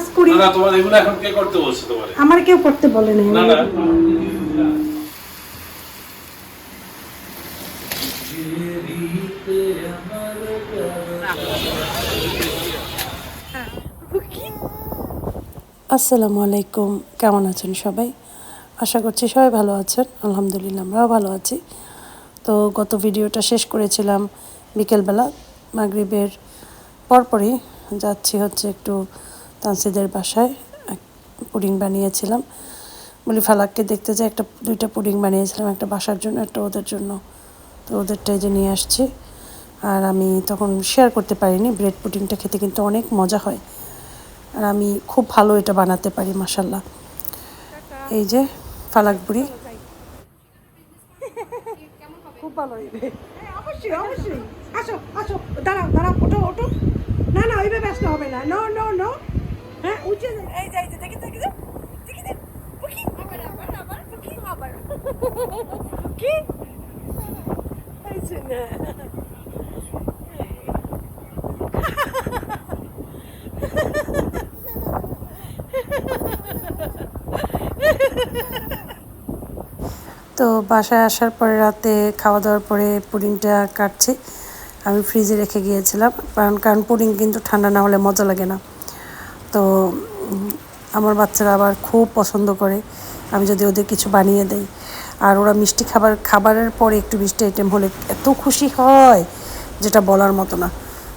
কাজ করি। না না তোমার এগুলো এখন কে করতে বলছে তোমার? আমার কেউ করতে বলে নাই। না না। আসসালামু আলাইকুম কেমন আছেন সবাই? আশা করছি সবাই ভালো আছেন। আলহামদুলিল্লাহ আমরাও ভালো আছি। তো গত ভিডিওটা শেষ করেছিলাম বিকেলবেলা মাগরিবের পরপরই। যাচ্ছি হচ্ছে একটু তানসিদের বাসায় এক পুডিং বানিয়েছিলাম। বলি, ফালাককে দেখতে যাই, একটা, দুইটা পুডিং বানিয়েছিলাম একটা বাসার জন্য, একটা ওদের জন্য। তো ওদেরটাই যে নিয়ে আসছি। আর আমি তখন শেয়ার করতে পারিনি ব্রেড পুডিংটা খেতে কিন্তু অনেক মজা হয়। আর আমি খুব ভালো এটা বানাতে পারি মাসাল্লাহ এই যে, ফালাক বুড়ি। খুব ভালো অবশ্যই অবশ্যই। না না আসতে হবে না। নো নো নো হ্যাঁ এই যাই আবার আবার আবার কি আবার কি এই না। তো বাসায় আসার পরে রাতে খাওয়া দাওয়ার পরে পুডিংটা কাটছি। আমি ফ্রিজে রেখে গিয়েছিলাম, কারণ কারণ পুডিং কিন্তু ঠান্ডা না হলে মজা লাগে না। তো আমার বাচ্চারা আবার খুব পছন্দ করে। আমি যদি ওদের কিছু বানিয়ে দেই। আর ওরা মিষ্টি খাবার, খাবারের পরে একটু মিষ্টি আইটেম হলে এত খুশি হয়, যেটা বলার মতো না।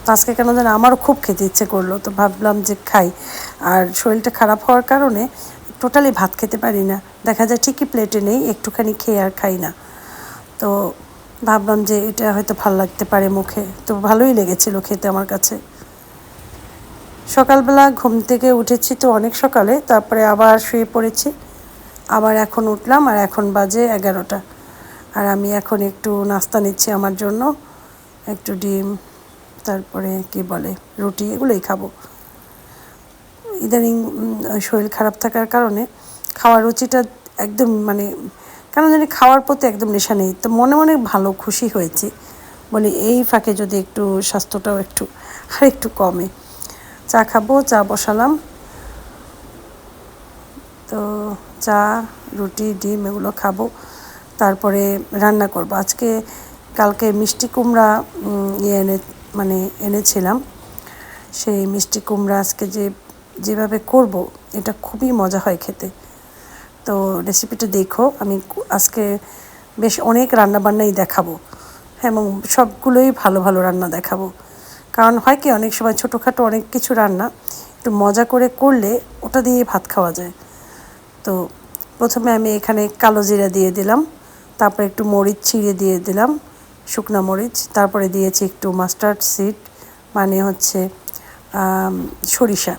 তো আজকে কেন যেন আমারও খুব খেতে ইচ্ছে করল, তো ভাবলাম যে খাই। আর শরীরটা খারাপ হওয়ার কারণে টোটালি ভাত খেতে পারি না। দেখা যায় ঠিকই প্লেটে নেই, একটুখানি খেয়ে আর খাই না। তো ভাবলাম যে এটা হয়তো ভালো লাগতে পারে মুখে। তো ভালোই লেগেছিল খেতে আমার কাছে। সকালবেলা ঘুম থেকে উঠেছি তো অনেক সকালে, তারপরে আবার শুয়ে পড়েছি। আবার এখন উঠলাম আর এখন বাজে এগারোটা। আর আমি এখন একটু নাস্তা নিচ্ছি আমার জন্য, একটু ডিম, তারপরে কি বলে, রুটি, এগুলোই খাব। ইদানিং শরীর খারাপ থাকার কারণে খাওয়ার রুচিটা একদম মানে কেন জানি খাওয়ার প্রতি একদম নেশা নেই। তো মনে মনে ভালো খুশি হয়েছি। বলি এই ফাঁকে যদি একটু স্বাস্থ্যটাও একটু, আর একটু কমে। চা খাব, চা বসালাম। তো চা, রুটি, ডিম এগুলো খাব। তারপরে রান্না করব। আজকে, কালকে মিষ্টি কুমড়া ইয়ে এনে মানে এনেছিলাম। সেই মিষ্টি কুমড়া আজকে যে, যেভাবে করব, এটা খুবই মজা হয় খেতে। তো রেসিপিটা দেখো, আমি আজকে বেশ অনেক রান্নাবান্নাই দেখাবো। হ্যাঁ এবং সবগুলোই ভালো ভালো রান্না দেখাবো। কারণ হয় কি, অনেক সময় ছোটোখাটো অনেক কিছু রান্না একটু মজা করে করলে ওটা দিয়ে ভাত খাওয়া যায়। তো প্রথমে আমি এখানে কালো জিরা দিয়ে দিলাম, তারপর একটু মরিচ ছিঁড়ে দিয়ে দিলাম, শুকনো মরিচ, তারপরে দিয়েছি একটু মাস্টার্ড সিড মানে হচ্ছে সরিষা।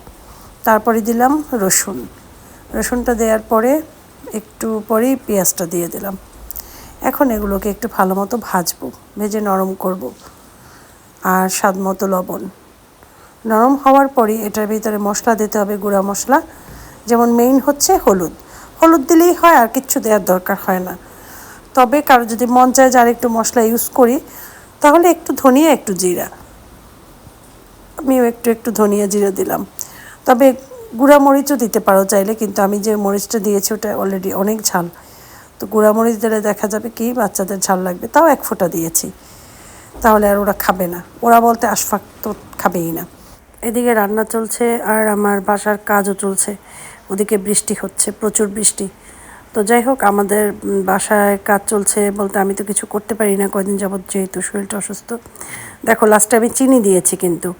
তারপরে দিলাম রসুন। রসুনটা দেওয়ার পরে একটু পরেই পেঁয়াজটা দিয়ে দিলাম। এখন এগুলোকে একটু ভালো মতো ভাজবো, ভেজে নরম করব। আর স্বাদ মতো লবণ। নরম হওয়ার পরে এটার ভিতরে মশলা দিতে হবে গুঁড়া মশলা। যেমন মেইন হচ্ছে হলুদ। হলুদ দিলেই হয়, আর কিচ্ছু দেওয়ার দরকার হয় না। তবে কারও যদি মন চায় যে আর একটু মশলা ইউজ করি, তাহলে একটু ধনিয়া, একটু জিরা। আমিও একটু একটু ধনিয়া, জিরা দিলাম। তবে গুঁড়া মরিচও দিতে পারো চাইলে, কিন্তু আমি যে মরিচটা দিয়েছি ওটা অলরেডি অনেক ঝাল। তো গুঁড়া মরিচ দিলে দেখা যাবে কি বাচ্চাদের ঝাল লাগবে, তাও এক ফোঁটা দিয়েছি। তাহলে আর ওরা খাবে না। ওরা বলতে আশফাক তো খাবেই না। এদিকে রান্না চলছে আর আমার বাসার কাজও চলছে। ওদিকে বৃষ্টি হচ্ছে, প্রচুর বৃষ্টি। তো যাই হোক, আমাদের বাসায় কাজ চলছে বলতে আমি তো কিছু করতে পারি না, কয়দিন যাবৎ যেহেতু শরীরটা অসুস্থ। দেখো লাস্টে আমি চিনি দিয়েছি কিন্তু।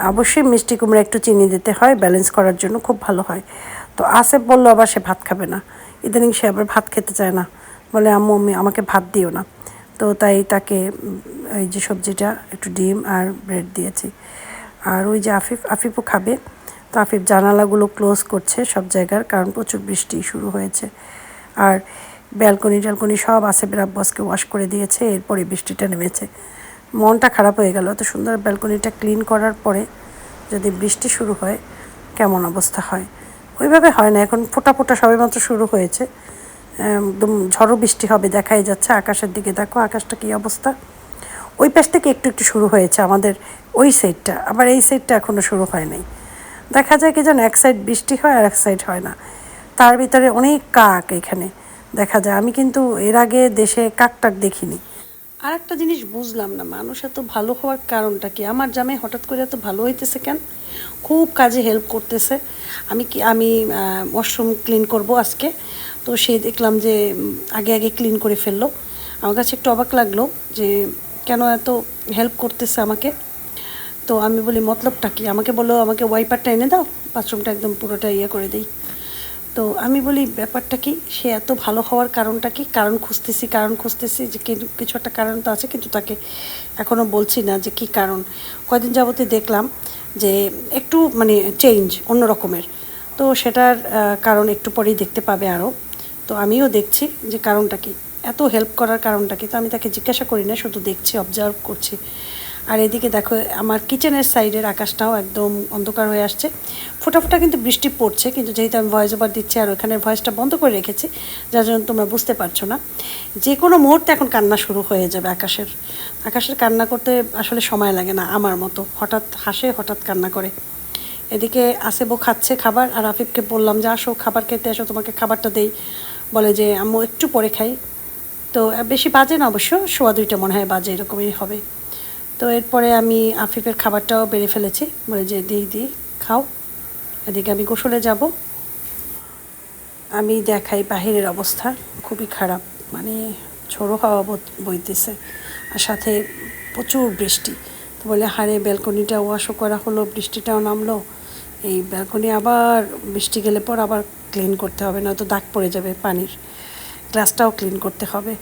অবশ্যই মিষ্টি কুমড়া একটু চিনি দিতে হয় ব্যালেন্স করার জন্য খুব ভালো হয়। তো আসেফ বলল, আবার সে ভাত খাবে না। ইদানিং সে আবার ভাত খেতে চায় না। বলে, আম্মু, আমি, আমাকে ভাত দিও না। তো তাই তাকে এই যে সবজিটা, একটু ডিম আর ব্রেড দিয়েছি। আর ওই যে আফিফ, আফিফও খাবে। তো আফিফ জানালাগুলো ক্লোজ করছে সব জায়গার, কারণ প্রচুর বৃষ্টি শুরু হয়েছে। আর ব্যালকনি ট্যালকনি সব আসেফের আব্বাসকে ওয়াশ করে দিয়েছে এরপরে বৃষ্টিটা নেমেছে। মনটা খারাপ হয়ে গেল এত সুন্দর ব্যালকনিটা ক্লিন করার পরে যদি বৃষ্টি শুরু হয়, কেমন অবস্থা হয়? ওইভাবে হয় না, এখন ফোটা ফোটা সবেমাত্র শুরু হয়েছে। একদম ঝড়ো বৃষ্টি হবে, দেখাই যাচ্ছে, আকাশের দিকে দেখো, আকাশটা কী অবস্থা। ওই পাশ থেকে একটু একটু শুরু হয়েছে আমাদের ওই সাইডটা আবার এই সাইডটা এখনও শুরু হয় নাই। দেখা যায় কি যেন এক সাইড বৃষ্টি হয় আর এক সাইড হয় না। তার ভিতরে অনেক কাক এখানে, দেখা যায়। আমি কিন্তু এর আগে দেশে কাকটাক দেখিনি। আর একটা জিনিস বুঝলাম না, মানুষ এত ভালো হওয়ার কারণটা কি? আমার জামাই হঠাৎ করে এত ভালো হইতেছে কেন? খুব কাজে হেল্প করতেছে। আমি কি, আমি ওয়াশরুম ক্লিন করব আজকে? তো সে দেখলাম যে আগে আগে ক্লিন করে ফেলল। আমার কাছে একটু অবাক লাগল যে, কেন এত হেল্প করতেছে আমাকে? তো আমি বলি, মতলবটা কি? আমাকে বলল, আমাকে ওয়াইপারটা এনে দাও বাথরুমটা একদম পুরোটা ইয়ে করে দিই। তো আমি বলি, ব্যাপারটা কি? সে এত ভালো হওয়ার কারণটা কি? কারণ খুঁজতেছি কারণ খুঁজতেছি, যে কিছু একটা কারণ তো আছে, কিন্তু তাকে এখনও বলছি না যে কি কারণ। কয়দিন যাবতে দেখলাম যে, একটু মানে চেঞ্জ অন্য রকমের তো সেটার কারণ একটু পরেই দেখতে পাবে আরও তো আমিও দেখছি যে কারণটা কি। এত হেল্প করার কারণটা কি? তো আমি তাকে জিজ্ঞাসা করি না, শুধু দেখছি অবজার্ভ করছি। আর এদিকে দেখো, আমার কিচেনের সাইডের আকাশটাও একদম অন্ধকার হয়ে আসছে। ফোটা ফোটা কিন্তু বৃষ্টি পড়ছে, কিন্তু যেহেতু আমি ভয়েস ওভার দিচ্ছি আর ওখানের ভয়েসটা বন্ধ করে রেখেছি, যার জন্য তোমরা বুঝতে পারছ না। যে কোনো মুহূর্তে এখন কান্না শুরু হয়ে যাবে আকাশের। আকাশের কান্না করতে আসলে সময় লাগে না, আমার মতো। হঠাৎ হাসে, হঠাৎ কান্না করে। এদিকে আসেবো খাচ্ছে খাবার, আর আফিফকে বললাম যে, আসো, খাবার খেতে আসো তোমাকে খাবারটা দেই। বলে যে, আম্মু, একটু পরে খাই। তো বেশি বাজে না অবশ্য, সোয়া দুইটা মনে হয় বাজে, এরকমই হবে। তো, এরপরে আমি আফিফের খাবারটাও বেড়ে ফেলেছি, বলে যে দিই দিই খাও। এদিকে আমি গোসলে যাব। আমি দেখাই বাহিরের অবস্থা, খুবই খারাপ মানে ঝোড়ো হাওয়া বইতেছে। আর সাথে প্রচুর বৃষ্টি। তো বলে হারে ব্যালকনিটা ওয়াশও করা হলো, বৃষ্টিটাও নামলো। এই ব্যালকনি আবার বৃষ্টি গেলে পর আবার ক্লিন করতে হবে, নয়তো দাগ পড়ে যাবে পানির। গ্লাসটাও ক্লিন করতে হবে।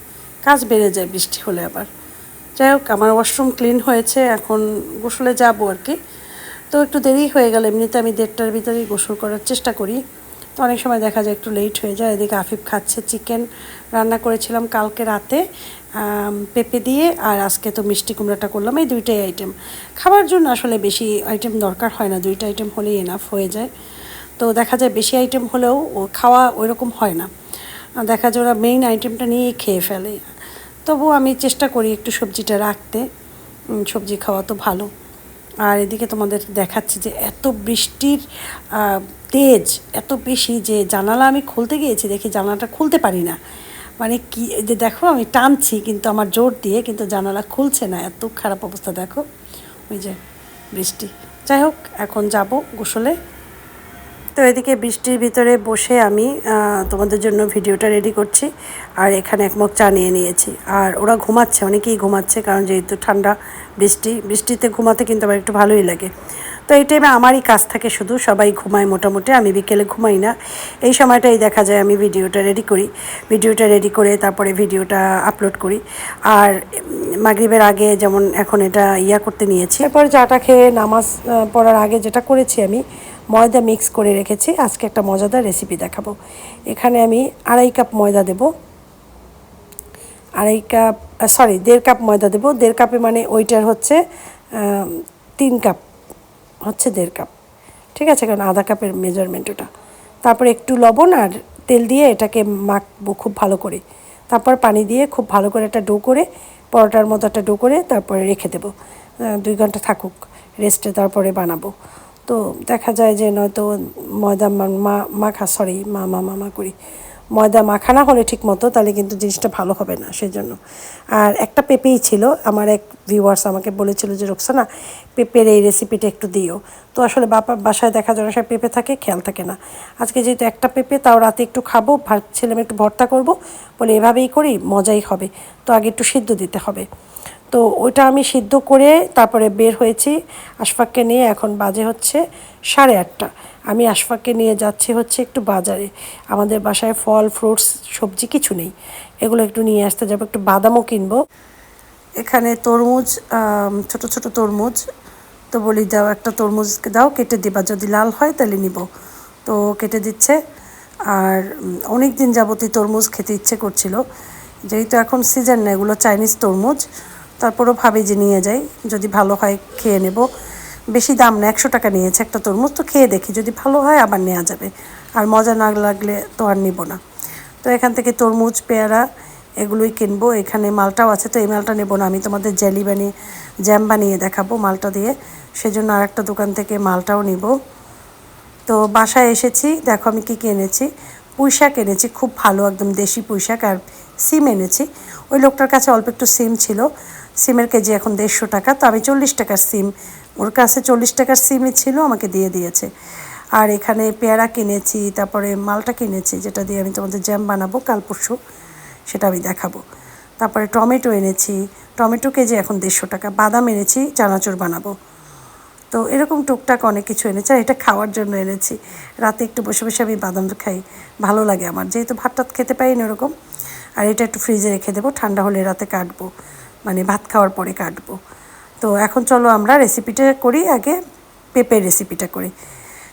কাজ বেড়ে যায় বৃষ্টি হলে আবার। যাই হোক, আমার ওয়াশরুম ক্লিন হয়েছে, এখন গোসলে যাব আর কি। তো একটু দেরি হয়ে গেল, এমনিতে আমি দেড়টার ভিতরেই গোসল করার চেষ্টা করি। তো অনেক সময় দেখা যায় একটু লেট হয়ে যায়। এদিকে আফিফ খাচ্ছে চিকেন রান্না করেছিলাম কালকে রাতে পেঁপে দিয়ে আর আজকে তো মিষ্টি কুমড়াটা করলাম। এই দুইটাই আইটেম খাবার জন্য আসলে বেশি আইটেম দরকার হয় না। দুইটা আইটেম হলেই এনাফ হয়ে যায়। তো দেখা যায় বেশি আইটেম হলেও ও খাওয়া ওইরকম হয় না। দেখা যায় ওরা মেইন আইটেমটা নিয়েই খেয়ে ফেলে। তবু আমি চেষ্টা করি একটু সবজিটা রাখতে। সবজি খাওয়া তো ভালো। আর এদিকে তোমাদের দেখাচ্ছি যে এত বৃষ্টির তেজ, এত বেশি যে জানালা আমি খুলতে গিয়েছি, দেখি জানালাটা খুলতে পারি না। মানে কি যে দেখো আমি টানছি, কিন্তু আমার জোর দিয়ে কিন্তু জানালা খুলছে না। এত খারাপ অবস্থা, দেখো। ওই যে বৃষ্টি। যাই হোক, এখন যাব গোসলে। তো এদিকে বৃষ্টির ভিতরে বসে আমি তোমাদের জন্য ভিডিওটা রেডি করছি। আর এখানে এক মগ চা নিয়ে নিয়েছি। আর ওরা ঘুমাচ্ছে, অনেকেই ঘুমাচ্ছে কারণ যেহেতু ঠান্ডা, বৃষ্টি, বৃষ্টিতে ঘুমাতে কিন্তু আমার একটু ভালোই লাগে। তো এই টাইমে আমারই কাজ থাকে শুধু সবাই ঘুমায় মোটামুটি, আমি বিকেলে ঘুমাই না। এই সময়টাই দেখা যায় আমি ভিডিওটা রেডি করি। ভিডিওটা রেডি করে তারপরে ভিডিওটা আপলোড করি। আর মাগরিবের আগে যেমন এখন এটা ইয়া করতে নিয়েছি। এরপর চাটা খেয়ে নামাজ পড়ার আগে যেটা করেছি আমি ময়দা মিক্স করে রেখেছি। আজকে একটা মজাদার রেসিপি দেখাবো। এখানে আমি আড়াই কাপ ময়দা দেব। আড়াই কাপ সরি দেড় কাপ ময়দা দেবো। দেড় কাপে মানে ওইটার হচ্ছে তিন কাপ হচ্ছে দেড় কাপ ঠিক আছে? কারণ আধা কাপের মেজারমেন্ট ওটা। তারপর একটু লবণ আর তেল দিয়ে এটাকে মাখবো খুব ভালো করে। তারপর পানি দিয়ে খুব ভালো করে একটা ডো করে, পরোটার মতো একটা ডো করে তারপরে রেখে দেবো। দুই ঘণ্টা থাকুক রেস্টে তারপরে বানাবো। তো দেখা যায় যে নয়তো ময়দা মা- মাখা সরি মা মা মামা করি। ময়দা মাখানা হলে ঠিক মতো তাহলে কিন্তু জিনিসটা ভালো হবে না সেজন্য। আর একটা পেঁপেই ছিল, আমার এক ভিউয়ার্স আমাকে বলেছিল যে, রোকসানা, পেঁপের এই রেসিপিটা একটু দিও। তো আসলে বাপা, বাসায় দেখা যায় সব পেঁপে থাকে, খেয়াল থাকে না। আজকে যেহেতু একটা পেঁপে, তাও রাতে একটু খাব, ভাত ভাবছিলাম একটু ভর্তা করব, বলে এভাবেই করি, মজাই হবে। তো আগে একটু সিদ্ধ দিতে হবে। তো ওইটা আমি সিদ্ধ করে তারপরে বের হয়েছি আশফাককে নিয়ে। এখন বাজে হচ্ছে সাড়ে আটটা। আমি আশফাককে নিয়ে যাচ্ছি হচ্ছে একটু বাজারে। আমাদের বাসায় ফল, ফ্রুটস, সবজি কিছু নেই। এগুলো একটু নিয়ে আসতে যাব, একটু বাদামও কিনবো। এখানে তরমুজ ছোট ছোট তরমুজ। তো বলি, দাও একটা তরমুজ দাও, কেটে দিবা। যদি লাল হয় তাহলে নিব। তো কেটে দিচ্ছে। আর অনেক দিন যাবতই তরমুজ খেতে ইচ্ছে করছিল। যেহেতু এখন সিজন না, এগুলো চাইনিজ তরমুজ। তারপরও ভাবি যে নিয়ে যাই, যদি ভালো হয় খেয়ে নেব। বেশি দাম না, একশো টাকা নিয়েছে একটা তরমুজ, তো খেয়ে দেখি, যদি ভালো হয় আবার নেওয়া যাবে। আর মজা না লাগলে তো আর নিব না। তো এখান থেকে তরমুজ, পেয়ারা এগুলোই কিনবো। এখানে মালটাও আছে, তো এই মালটা নেব না। আমি তোমাদের জেলি বানিয়ে, জ্যাম বানিয়ে দেখাবো মালটা দিয়ে। সেজন্য আর একটা দোকান থেকে মালটাও নিব। তো বাসায় এসেছি, দেখো আমি কী কী এনেছি। পুঁই এনেছি, খুব ভালো, একদম দেশি পুঁইশাক, আর সিম এনেছি। ওই লোকটার কাছে অল্প একটু সিম ছিল। সিমের কেজি এখন দেড়শো টাকা, তো আমি চল্লিশ টাকার সিম। ওর কাছে চল্লিশ টাকার সিমই ছিল, আমাকে দিয়ে দিয়েছে। আর এখানে পেয়ারা কিনেছি, তারপরে মালটা কিনেছি, যেটা দিয়ে আমি তোমাদের জ্যাম বানাবো কাল পরশু, সেটা আমি দেখাবো। তারপরে টমেটো এনেছি, টমেটো কেজি এখন দেড়শো টাকা, বাদাম এনেছি, চানাচুর বানাবো। তো এরকম টুকটাক অনেক কিছু এনেছি, আর এটা খাওয়ার জন্য এনেছি। রাতে একটু বসে বসে আমি বাদাম খাই, ভালো লাগে আমার। যেহেতু ভাত টাত খেতে পারি না এরকম আর এটা একটু ফ্রিজে রেখে দেবো, ঠান্ডা হলে রাতে কাটবো। মানে ভাত খাওয়ার পরে কাটবো। তো এখন চলো আমরা রেসিপিটা করি, আগে পেঁপের রেসিপিটা করি।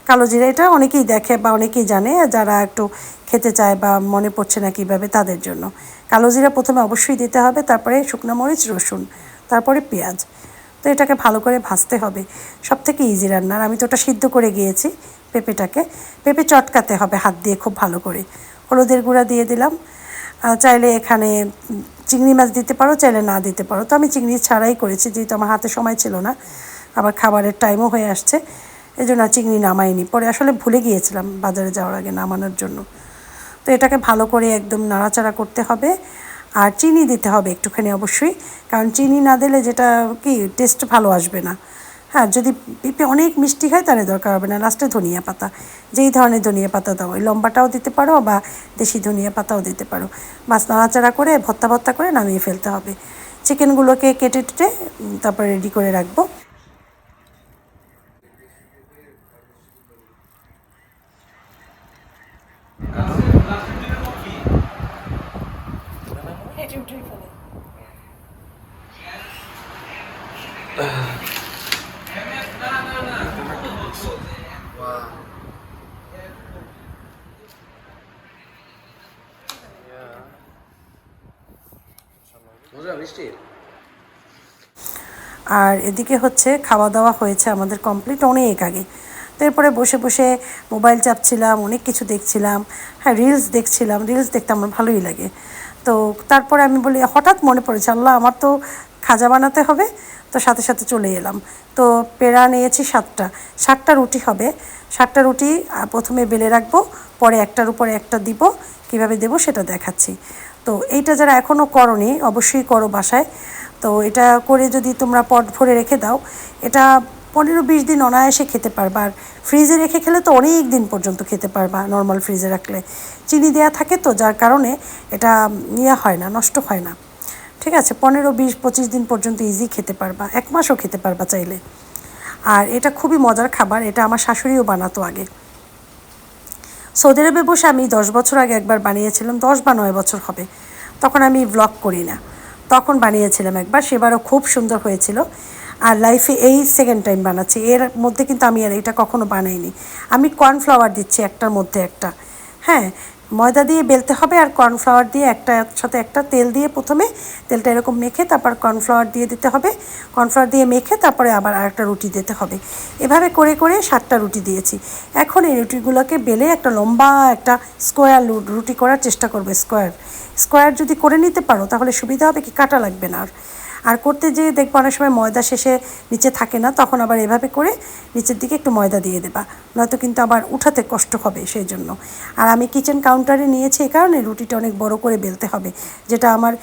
কালো জিরা এটা অনেকেই দেখে বা অনেকেই জানে, যারা একটু খেতে চায় বা মনে পড়ছে না কীভাবে তাদের জন্য। কালো জিরা প্রথমে অবশ্যই দিতে হবে, তারপরে শুকনো মরিচ, রসুন, তারপরে পেঁয়াজ। তো এটাকে ভালো করে ভাজতে হবে। সব থেকে ইজি রান্নার। আমি তো ওটা সিদ্ধ করে গিয়েছি পেঁপেটাকে। পেঁপে চটকাতে হবে হাত দিয়ে খুব ভালো করে। হলুদের গুঁড়া দিয়ে দিলাম। চাইলে এখানে চিংড়ি মাছ দিতে পারো, চাইলে না দিতে পারো। তো আমি চিংড়ি ছাড়াই করেছি, যেহেতু আমার হাতে সময় ছিল না, আবার খাবারের টাইমও হয়ে আসছে এই জন্য চিংড়ি নামাইনি। পরে আসলে ভুলে গিয়েছিলাম বাজারে যাওয়ার আগে নামানোর জন্য। তো এটাকে ভালো করে একদম নাড়াচাড়া করতে হবে, আর চিনি দিতে হবে একটুখানি অবশ্যই, কারণ চিনি না দিলে যেটা কি টেস্ট ভালো আসবে না। হ্যাঁ যদি পেঁপে অনেক মিষ্টি হয় তাহলে দরকার হবে না। লাস্টে ধনিয়া পাতা। যেই ধরনের ধনিয়া পাতা দাও, ওই লম্বাটাও দিতে পারো বা দেশি ধনিয়া পাতাও দিতে পারো। মাছ নাড়াচাড়া করে, ভর্তা ভর্তা করে নামিয়ে ফেলতে হবে। চিকেনগুলোকে কেটে টেটে তারপরে রেডি করে রাখব। আর এদিকে হচ্ছে খাওয়া দাওয়া হয়েছে আমাদের কমপ্লিট অনেক আগে। তো এরপরে বসে বসে মোবাইল চাপছিলাম, অনেক কিছু দেখছিলাম। হ্যাঁ রিলস দেখছিলাম রিলস দেখতে আমার ভালোই লাগে। তো তারপরে আমি বলি, হঠাৎ মনে পড়েছে, আল্লাহ আমার তো খাজা বানাতে হবে, তো সাথে সাথে চলে এলাম। তো পেড়া নিয়েছি সাতটা সাতটা রুটি হবে। সাতটা রুটি প্রথমে বেলে রাখব, পরে একটার উপরে একটা দিব, কীভাবে দেবো সেটা দেখাচ্ছি। তো এইটা যারা এখনও করনি, অবশ্যই করো বাসায়। তো এটা করে যদি তোমরা পট ভরে রেখে দাও, এটা পনেরো বিশ দিন অনায়াসে খেতে পারবা। আর ফ্রিজে রেখে খেলে তো অনেক দিন পর্যন্ত খেতে পারবা নর্মাল ফ্রিজে রাখলে। চিনি দেওয়া থাকে তো, যার কারণে এটা ইয়ে হয় না, নষ্ট হয় না। ঠিক আছে পনেরো বিশ পঁচিশ দিন পর্যন্ত ইজি খেতে পারবা, এক মাসও খেতে পারবা চাইলে। আর এটা খুবই মজার খাবার, এটা আমার শাশুড়িও বানাতো আগে। সৌদি আরবে বসে আমি দশ বছর আগে একবার বানিয়েছিলাম, দশ বা নয় বছর হবে। তখন আমি ব্লগ করি না। তখন বানিয়েছিলাম একবার, সেবারও খুব সুন্দর হয়েছিল। আর লাইফে এই সেকেন্ড টাইম বানাচ্ছি। এর মধ্যে কিন্তু আমি আর এটা কখনো বানাইনি। আমি কর্নফ্লাওয়ার দিচ্ছি একটার মধ্যে একটা। হ্যাঁ ময়দা দিয়ে বেলতে হবে আর কর্নফ্লাওয়ার দিয়ে একটা সাথে একটা তেল দিয়ে প্রথমে তেলটা এরকম মেখে তারপর কর্নফ্লাওয়ার দিয়ে দিতে হবে। কর্নফ্লাওয়ার দিয়ে মেখে তারপরে আবার আরেকটা রুটি দিতে হবে। এভাবে করে করে সাতটা রুটি দিয়েছি। এখন এই রুটিগুলোকে বেলে একটা লম্বা একটা স্কোয়ার রুটি করার চেষ্টা করবে। স্কোয়ার স্কোয়ার যদি করে নিতে পারো তাহলে সুবিধা হবে কি? কাটা লাগবে না আর। আর করতে যেয়ে দেখব অনেক সময় ময়দা শেষে নিচে থাকে না, তখন আবার এভাবে করে নিচের দিকে একটু ময়দা দিয়ে দেবা। নয়তো কিন্তু আবার উঠাতে কষ্ট হবে সেই জন্য। আর আমি কিচেন কাউন্টারে নিয়েছি এই কারণে রুটিটা অনেক বড় করে বেলতে হবে, যেটা আমার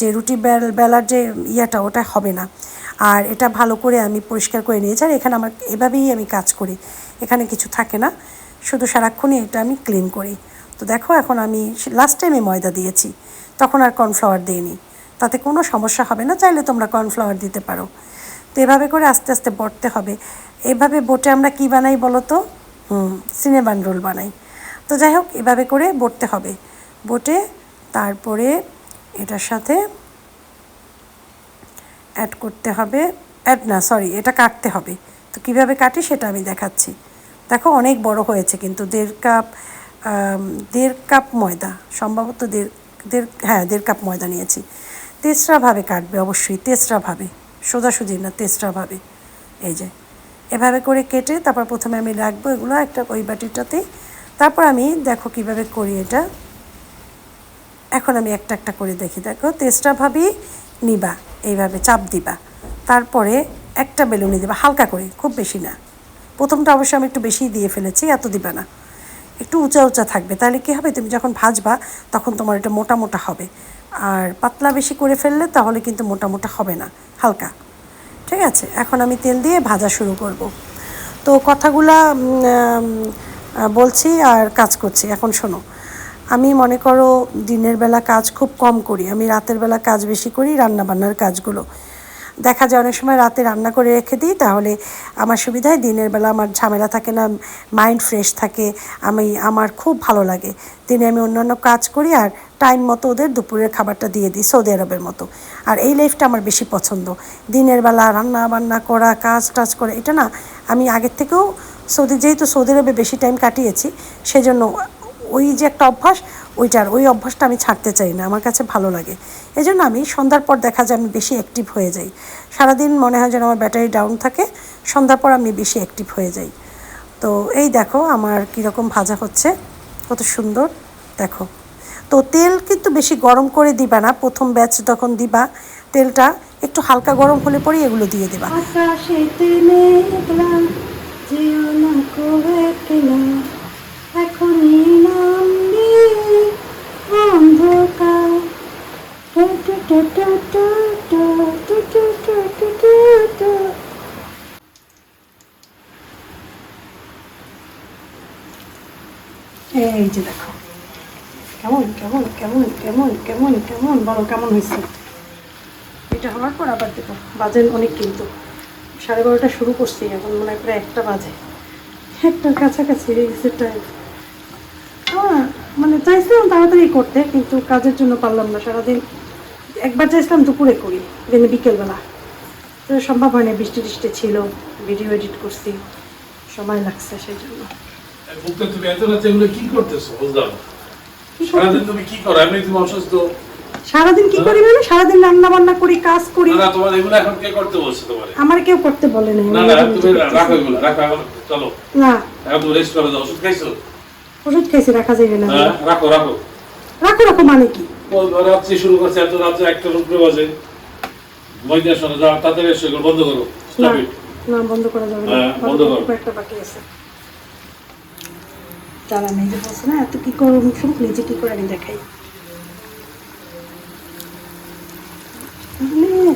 যে রুটি বেল, বেলার যে ইয়াটা, ওটা হবে না। আর এটা ভালো করে আমি পরিষ্কার করে নিয়েছি, আর এখানে আমার এভাবেই আমি কাজ করি। এখানে কিছু থাকে না, শুধু সারাক্ষণই এটা আমি ক্লিন করি। তো দেখো এখন আমি লাস্ট টাইমে ময়দা দিয়েছি, তখন আর কর্নফ্লাওয়ার দিইনি। তাতে কোনো সমস্যা হবে না, চাইলে তোমরা কর্নফ্লাওয়ার দিতে পারো। তো এভাবে করে আস্তে আস্তে বটতে হবে। এভাবে বোটে আমরা কি বানাই বলো তো? হুম সিনেমান রোল বানাই। তো যাই হোক, এভাবে করে বটতে হবে। বটে, তারপরে এটার সাথে অ্যাড করতে হবে। অ্যাড না সরি এটা কাটতে হবে। তো কীভাবে কাটি সেটা আমি দেখাচ্ছি। দেখো, অনেক বড় হয়েছে কিন্তু দেড় কাপ দেড় কাপ ময়দা, সম্ভবত দেড় দেড় হ্যাঁ দেড় কাপ ময়দা নিয়েছি। তেসরাভাবে কাটবে, অবশ্যই তেসরাভাবে, সোজাসুজি না, তেসরাভাবে। এই যে, এভাবে করে কেটে তারপর প্রথমে আমি রাখব এগুলো একটা ওই বাটিটাতে। তারপর আমি দেখো কীভাবে করি এটা। এখন আমি একটা একটা করে দেখি, দেখো তেজটাভাবেই নিবা, এইভাবে চাপ দিবা। তারপরে একটা বেলুনি দিবা, হালকা করে, খুব বেশি না। প্রথমটা অবশ্য আমি একটু বেশিই দিয়ে ফেলেছি, এত দিবা না। একটু উঁচা উঁচা থাকবে। তাহলে কী হবে? তুমি যখন ভাজবা, তখন তোমার এটা মোটা মোটা হবে। আর পাতলা বেশি করে ফেললে তাহলে কিন্তু মোটা মোটা হবে না, হালকা। ঠিক আছে? এখন আমি তেল দিয়ে ভাজা শুরু করব। তো কথাগুলা বলছি আর কাজ করছি। এখন শোনো, আমি মনে করো দিনের বেলা কাজ খুব কম করি। আমি রাতের বেলা কাজ বেশি করি রান্না বান্নার কাজগুলো। দেখা যায় অনেক সময় রাতে রান্না করে রেখে দিই, তাহলে আমার সুবিধায় দিনের বেলা আমার ঝামেলা থাকে না মাইন্ড ফ্রেশ থাকে, আমি, আমার খুব ভালো লাগে। দিনে আমি অন্যান্য কাজ করি আর টাইম মতো ওদের দুপুরের খাবারটা দিয়ে দিই, সৌদি আরবের মতো। আর এই লাইফটা আমার বেশি পছন্দ। দিনের বেলা রান্না বান্না করা, কাজ টাজ করে, এটা না আমি আগের থেকেও সৌদি, যেহেতু সৌদি আরবে বেশি টাইম কাটিয়েছি, সেজন্য ওই যে একটা অভ্যাস, ওইটার, ওই অভ্যাসটা আমি ছাড়তে চাই না, আমার কাছে ভালো লাগে। এই জন্য আমি সন্ধ্যার পর দেখা যায় আমি বেশি অ্যাক্টিভ হয়ে যাই। সারাদিন মনে হয় যেন আমার ব্যাটারি ডাউন থাকে, সন্ধ্যার পর আমি বেশি অ্যাক্টিভ হয়ে যাই। তো এই দেখো আমার কীরকম ভাজা হচ্ছে, কত সুন্দর, দেখো। তো তেল কিন্তু বেশি গরম করে দিবা না, প্রথম ব্যাচ তখন দিবা, তেলটা একটু হালকা গরম হলে পরেই এগুলো দিয়ে দিবা। কেমন কেমন কেমন কেমন কেমন? বলো, কেমন হয়েছে? এটা হওয়ার পর আবার দেবো বাজে অনেক কিন্তু। সাড়ে বারোটা শুরু করছি এখন, মনে হয় প্রায় একটা বাজে। একটার কাছাকাছি হয়ে মানে চাইছিলাম তাড়াতাড়ি করতে, কিন্তু কাজের জন্য পারলাম না। সারাদিন একবার চাইছিলাম দুপুরে করি দেন বিকেলবেলা। তো সম্ভব হয়নি, বৃষ্টি টিষ্টি ছিল ভিডিও এডিট করছি। সময় লাগছে সেই জন্য। কি? সারাদিন তুমি কি করো? এমনি তুমি অসুস্থ? সারাদিন কি করি মানে? সারাদিন রান্না বান্না করি কাজ করি। না না তোমার এগুলো এখন কে করতে বলছে তোমার? আমার কেউ করতে বলে নাই না না তুমি রাখো এগুলো রাখো এখন চলো। না। এখন তুমি রেস্ট করে ওষুধ খাইছো? ওষুধ খাইছি রাখা যাবে না। হ্যাঁ রাখো রাখো। রাখো রাখো মানে কি? রাত্রি শুরু করছে এত রাত্রে একটা রুপে বাজে ঘুমাইতে আসো না যাও তাড়াতাড়ি এসো বন্ধ করো। না. না বন্ধ করা যাবে না। হ্যাঁ, বন্ধ করো। একটা বাকি আছে। তারা মেঘে বলছে না এত কি করো শুনুক নিজে কি করে আমি দেখাই? নে,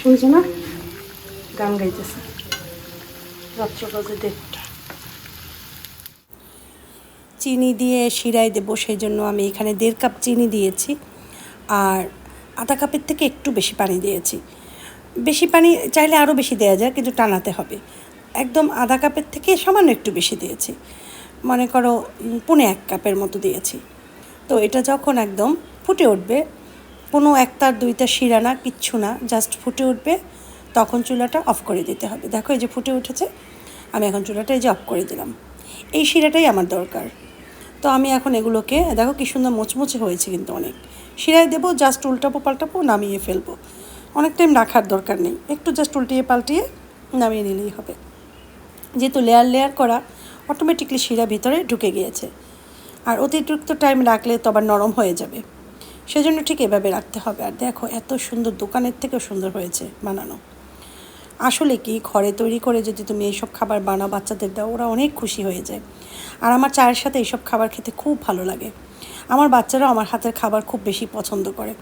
শুনছো না? গান গাইতেছে। বাজে দেড়টা। চিনি দিয়ে শিরায় দেবো সেই জন্য আমি এখানে দেড় কাপ চিনি দিয়েছি। আর আধা কাপের থেকে একটু বেশি পানি দিয়েছি। বেশি পানি চাইলে আরও বেশি দেওয়া যায়, কিন্তু টানাতে হবে। একদম আধা কাপের থেকে সামান্য একটু বেশি দিয়েছি। মনে করো পুনে এক কাপের মতো দিয়েছি। তো এটা যখন একদম ফুটে উঠবে, কোনো একটার দুইটা শিরা না, কিচ্ছু না জাস্ট ফুটে উঠবে, তখন চুলাটা অফ করে দিতে হবে। দেখো এই যে ফুটে উঠেছে, আমি এখন চুলাটা এই যে অফ করে দিলাম। এই শিরাটাই আমার দরকার। তো আমি এখন এগুলোকে, দেখো কি সুন্দর মোচমোচে হয়েছে কিন্তু অনেক। শিরায় দেবো জাস্ট উল্টাপো পাল্টাপো নামিয়ে ফেলব। অনেক টাইম রাখার দরকার নেই। একটু জাস্ট উল্টিয়ে পাল্টিয়ে নামিয়ে নিলেই হবে। যেহেতু লেয়ার লেয়ার করা অটোমেটিকলি শিরা ভিতরে ঢুকে গিয়েছে। আর অতিরিক্ত টাইম রাখলে তো আবার নরম হয়ে যাবে। সেজন্য ঠিক এভাবে রাখতে হবে। আর দেখো, এত সুন্দর দোকানের থেকেও সুন্দর হয়েছে বানানো। আসলে কি, ঘরে তৈরি করে যদি তুমি এইসব খাবার বানাও, বাচ্চাদের দাও, ওরা অনেক খুশি হয়ে যায়। আর আমার চায়ের সাথে এইসব খাবার খেতে খুব ভালো লাগে। আমার বাচ্চারাও আমার হাতের খাবার খুব বেশি পছন্দ করে।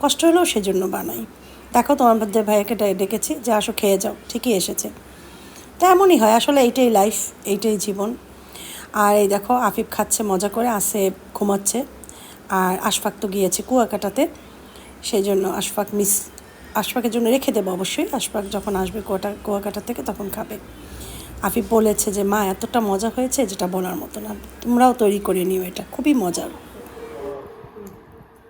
কষ্ট হলেও সেজন্য বানাই। দেখো তোমাদের ভাইয়াকে ডে- ডেকেছি যে, আসো খেয়ে যাও। ঠিকই এসেছে। তো এমনই হয়, আসলে এইটাই লাইফ এইটাই জীবন। আর এই দেখো, আফিফ খাচ্ছে, মজা করে আসে, ঘুমাচ্ছে। আর আশফাক তো গিয়েছে কুয়াকাটাতে, সেই জন্য আশফাক মিস আশফাকের জন্য রেখে দেবো অবশ্যই। আশফাক যখন আসবে কুয়াটা, কুয়াকাটা থেকে তখন খাবে। আফিফ বলেছে যে, মা, এতটা মজা হয়েছে যেটা বলার মতো না। তোমরাও তৈরি করে নিও এটা। খুবই মজার।